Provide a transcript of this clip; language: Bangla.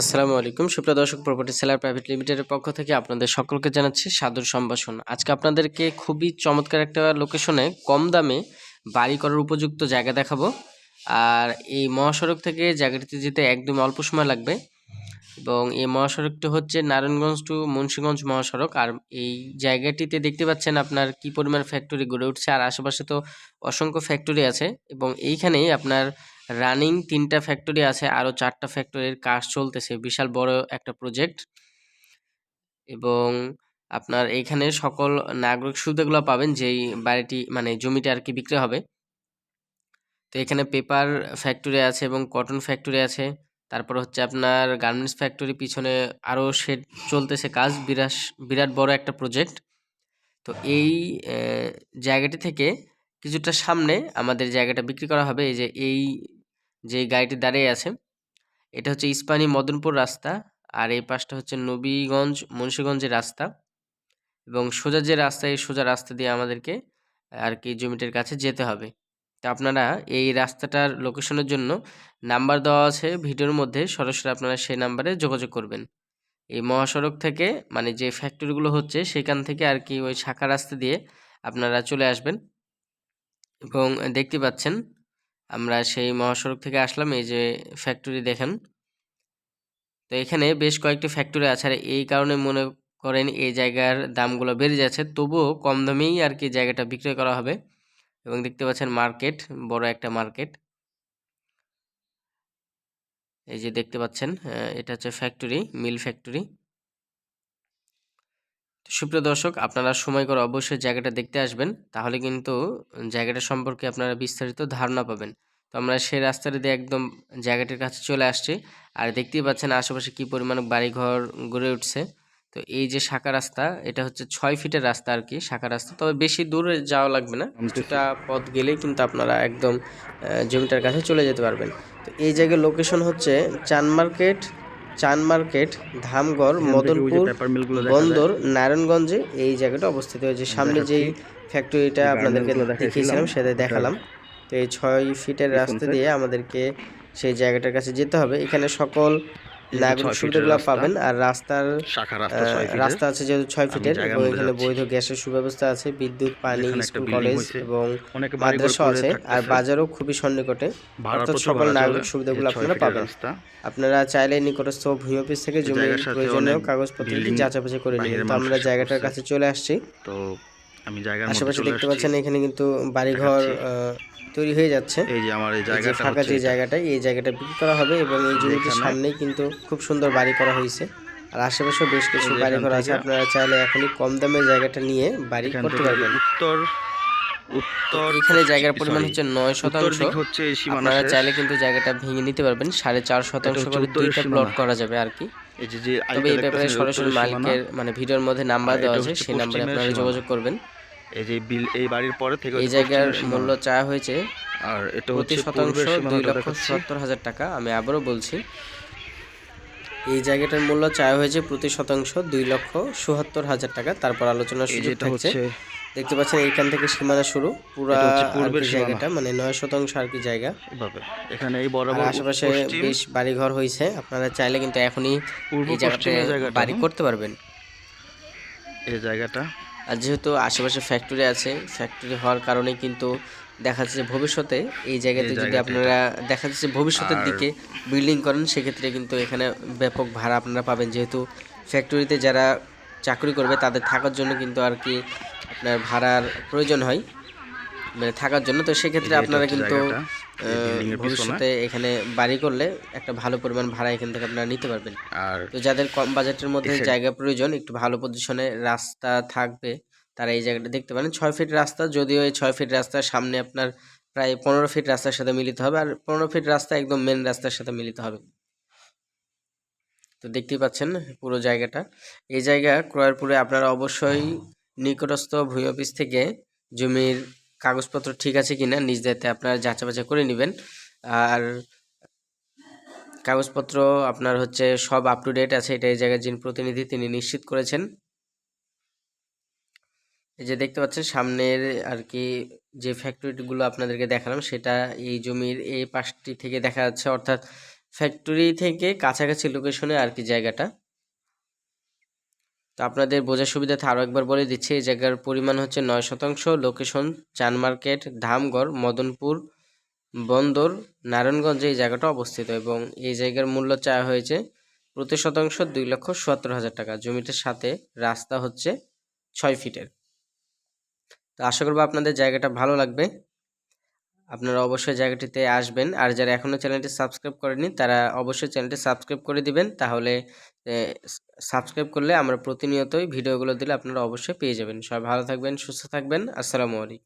আসসালামু আলাইকুম। সুপ্রিয় দর্শক প্রপার্টি সেলার প্রাইভেট লিমিটেডের পক্ষ থেকে আপনাদের সকলকে জানাচ্ছি সাদর সম্ভাষণ। আজকে আপনাদেরকে খুবই চমৎকার একটা লোকেশনে কম দামে বাড়ি করার উপযুক্ত জায়গা দেখাবো। আর এই মহাসড়ক থেকে জায়গাটিতে যেতে একদম অল্প সময় লাগবে। এবং এই মহাসড়কটি হচ্ছে নারায়ণগঞ্জ টু মুন্সীগঞ্জ মহাসড়ক। আর এই জায়গাটিতে দেখতে পাচ্ছেন আপনার কি পরিমাণ ফ্যাক্টরি গড়ে উঠছে। আর আশেপাশে তো অসংখ্য ফ্যাক্টরি আছে। এবং এইখানেই আপনার রানিং তিনটা ফ্যাক্টরি আছে, আরও চারটা ফ্যাক্টরির কাজ চলতেছে, বিশাল বড় একটা প্রজেক্ট। এবং আপনার এইখানে সকল নাগরিক সুবিধাগুলো পাবেন, যেই বাড়িটি মানে জমিটা আর কি বিক্রি হবে। তো এখানে পেপার ফ্যাক্টরি আছে এবং কটন ফ্যাক্টরি আছে। তারপর হচ্ছে আপনার গার্মেন্টস ফ্যাক্টরি পিছনে আরও শেড চলতেছে কাজ বিরাট বিরাট বড় একটা প্রজেক্ট। তো এই জায়গাটি থেকে কিছুটা সামনে আমাদের জায়গাটা বিক্রি করা হবে, এই যে এই যে গাড়িটি দাঁড়িয়ে আছে, এটা হচ্ছে ইস্পানি মদনপুর রাস্তা। আর এই পাশটা হচ্ছে নবীগঞ্জ মুন্সীগঞ্জের রাস্তা এবং সোজা যে রাস্তা, এই সোজা রাস্তা দিয়ে আমাদেরকে আর কি জমিটার কাছে যেতে হবে। তো আপনারা এই রাস্তাটার লোকেশনের জন্য নাম্বার দেওয়া আছে ভিডিওর মধ্যে, সরাসরি আপনারা সেই নাম্বারে যোগাযোগ করবেন। এই মহাসড়ক থেকে মানে যে ফ্যাক্টরিগুলো হচ্ছে, সেখান থেকে আর কি ওই শাখা রাস্তা দিয়ে আপনারা চলে আসবেন এবং দেখতে পাচ্ছেন আমরা সেই মহাসড়ক থেকে আসলাম, এই যে ফ্যাক্টরি দেখেন। তো এখানে বেশ কয়েকটি ফ্যাক্টরি আছে আর এই কারণে মনে করেন এই জায়গার দামগুলো বেড়ে যাচ্ছে। তবুও কম দামেই আর কি জায়গাটা বিক্রয় করা হবে এবং দেখতে পাচ্ছেন মার্কেট বড় একটা মার্কেট এই যে দেখতে পাচ্ছেন এটা হচ্ছে ফ্যাক্টরি মিল ফ্যাক্টরি সুপ্রিয় দর্শক আপনারা সময় করে অবশ্যই জায়গাটা দেখতে আসবেন। তাহলে কিন্তু জায়গাটা সম্পর্কে আপনারা বিস্তারিত ধারণা পাবেন। তো আমরা সেই রাস্তাটা দিয়ে একদম জায়গাটির কাছে চলে আসছি। আর দেখতেই পাচ্ছেন আশেপাশে কী পরিমাণ বাড়িঘর গড়ে উঠছে। তো এই যে শাখা রাস্তা এটা হচ্ছে ছয় ফিটের রাস্তা আর কি শাখা রাস্তা। তবে বেশি দূরে যাওয়া লাগবে না। কিছুটা পথ গেলেই কিন্তু আপনারা একদম জমিটার কাছে চলে যেতে পারবেন। তো এই জায়গার লোকেশন হচ্ছে চান মার্কেট চান মার্কেট ধামগড় মদনপুর বন্দর নারায়ণগঞ্জে এই জায়গাটা অবস্থিত হয়েছে। সামনে যেই ফ্যাক্টরিটা আপনাদেরকে দেখিয়েছিলাম সেটা দেখালাম। তো এই ছয় ফিটের রাস্তা দিয়ে আমাদেরকে সেই জায়গাটার কাছে যেতে হবে। এখানে সকল ফিটের সুবিধাগুলো পাবেন। আর রাস্তার রাস্তা আছে যেহেতু ছয় ফিটের এবং এখানে বৈধ গ্যাসের সুব্যবস্থা আছে বিদ্যুৎ পানি স্কুল কলেজ এবং মাদ্রাসা আছে আর বাজারও খুবই সন্নিকটে। অর্থাৎ সকল নাগরিক। সুবিধাগুলো আপনারা পাবেন। আপনারা চাইলে নিকটস্থ ভূমি অফিস থেকে জমির সাথে প্রয়োজনীয় কাগজপত্রটি যাচাবাচি করে নেবেন তো আমরা জায়গাটার কাছে চলে আসছি। তো আমি জায়গার আশেপাশে দেখতে পাচ্ছেন এখানে কিন্তু বাড়িঘর তৈরি হয়ে যাচ্ছে। এই যে আমার এই জায়গাটা ফাঁকা যে। জায়গাটা এই জায়গাটা বিক্রি করা হবে এবং এই জমিটির সামনেই কিন্তু খুব সুন্দর বাড়ি করা হয়েছে। আর আশেপাশে বেশ কিছু বাড়িঘর আছে। আপনারা চাইলে এখনই কম দামে জায়গাটা নিয়ে বাড়ি করতে পারবেন। উত্তর উত্তর এখানে জায়গার পরিমাণ হচ্ছে নয় শতাংশ। হচ্ছে আপনারা চাইলে কিন্তু জায়গাটা ভেঙে নিতে পারবেন। সাড়ে চার শতাংশ করে দুইটা প্লট করা যাবে আর কি। এই যে যে তবে এই ব্যাপারে সরাসরি মালিকের মানে ভিডিওর মধ্যে নাম্বার দেওয়া আছে। সেই নাম্বারে আপনারা যোগাযোগ করবেন। এই যে বিল এই বাড়ির পরে থেকে এই জায়গার মূল্য। চাওয়া হয়েছে। আর এটা প্রতি শতাংশ দুই লক্ষ। সত্তর হাজার টাকা। আমি আবারও বলছি এই জায়গাটার মূল্য চাওয়া হয়েছে প্রতি শতাংশ দুই লক্ষ চুয়াত্তর হাজার টাকা। তারপর আলোচনার সুযোগ থাকছে। হচ্ছে দেখতে পাচ্ছেন এইখান থেকে সীমানা শুরু। পুরা পূর্বের জায়গাটা মানে নয় শতাংশ আর কি জায়গা। এভাবে। এখানে এই বরাবর আশেপাশে বেশ বাড়িঘর হয়েছে। আপনারা চাইলে কিন্তু এখনই পূর্ব এই জায়গাতে বাড়ি করতে পারবেন। এই জায়গাটা। আর যেহেতু আশেপাশে ফ্যাক্টরি আছে ফ্যাক্টরি হওয়ার কারণে কিন্তু দেখা যাচ্ছে ভবিষ্যতে এই জায়গাতে যদি আপনারা দেখা যাচ্ছে ভবিষ্যতের দিকে বিল্ডিং করেন সেক্ষেত্রে কিন্তু এখানে ব্যাপক ভাড়া আপনারা পাবেন। যেহেতু ফ্যাক্টরিতে যারা চাকরি করবে তাদের থাকার জন্য কিন্তু আর কি আপনার ভাড়ার প্রয়োজন হয় মানে থাকার জন্য। তো সেক্ষেত্রে আপনারা কিন্তু। ভবিষ্যতে এখানে বাড়ি করলে একটা ভালো পরিমাণ ভাড়া এখান থেকে আপনারা নিতে পারবেন। আর তো যাদের কম বাজেটের মধ্যে জায়গা প্রয়োজন একটু ভালো পজিশনে রাস্তা থাকবে তারা এই জায়গাটা দেখতে পারেন। ছয় ফিট রাস্তা যদিও এই ছয় ফিট রাস্তার সামনে আপনার প্রায় পনেরো ফিট রাস্তার সাথে মিলিত হবে আর পনেরো ফিট রাস্তা একদম মেন রাস্তার সাথে মিলিত হবে। তো দেখতেই পাচ্ছেন পুরো জায়গাটা। এই জায়গা ক্রয়ের পরে আপনারা অবশ্যই নিকটস্থ ভূমি অফিস থেকে জমির কাগজপত্র ঠিক আছে কিনা নিজ দায়িত্বে আপনারা যাচাই বাছাই করে নেবেন। আর কাগজপত্র আপনার হচ্ছে সব আপ টু ডেট আছে, এটা এই জায়গার যিনি প্রতিনিধি তিনি নিশ্চিত করেছেন। এই যে দেখতে পাচ্ছেন সামনের আর কি যে ফ্যাক্টরিগুলো আপনাদেরকে দেখালাম, সেটা এই জমির এই পাশটি থেকে দেখা যাচ্ছে। অর্থাৎ ফ্যাক্টরি থেকে কাছাকাছি লোকেশনে আর কি জায়গাটা। তো আপনাদের বোঝার সুবিধাতে আরও একবার বলে দিচ্ছি, এই জায়গার পরিমাণ হচ্ছে নয় শতাংশ। লোকেশন চান মার্কেট, ধামগড়, মদনপুর, বন্দর, নারায়ণগঞ্জে, এই জায়গাটা অবস্থিত এবং এই জায়গার মূল্য চাওয়া হয়েছে প্রতি শতাংশ দুই লক্ষ সত্তর হাজার টাকা। জমিটার সাথে রাস্তা হচ্ছে ছয় ফিটের। তো আশা করব আপনাদের জায়গাটা ভালো লাগবে। আপনারা অবশ্যই জায়গাটিতে আসবেন। আর যারা এখনও চ্যানেলটি সাবস্ক্রাইব করেনি তারা অবশ্যই চ্যানেলটি সাবস্ক্রাইব করে দিবেন। তাহলে সাবস্ক্রাইব করলে আমরা প্রতিনিয়তই ভিডিওগুলো দিলে আপনারা অবশ্যই পেয়ে যাবেন। সবাই ভালো থাকবেন, সুস্থ থাকবেন। আসসালামু আলাইকুম।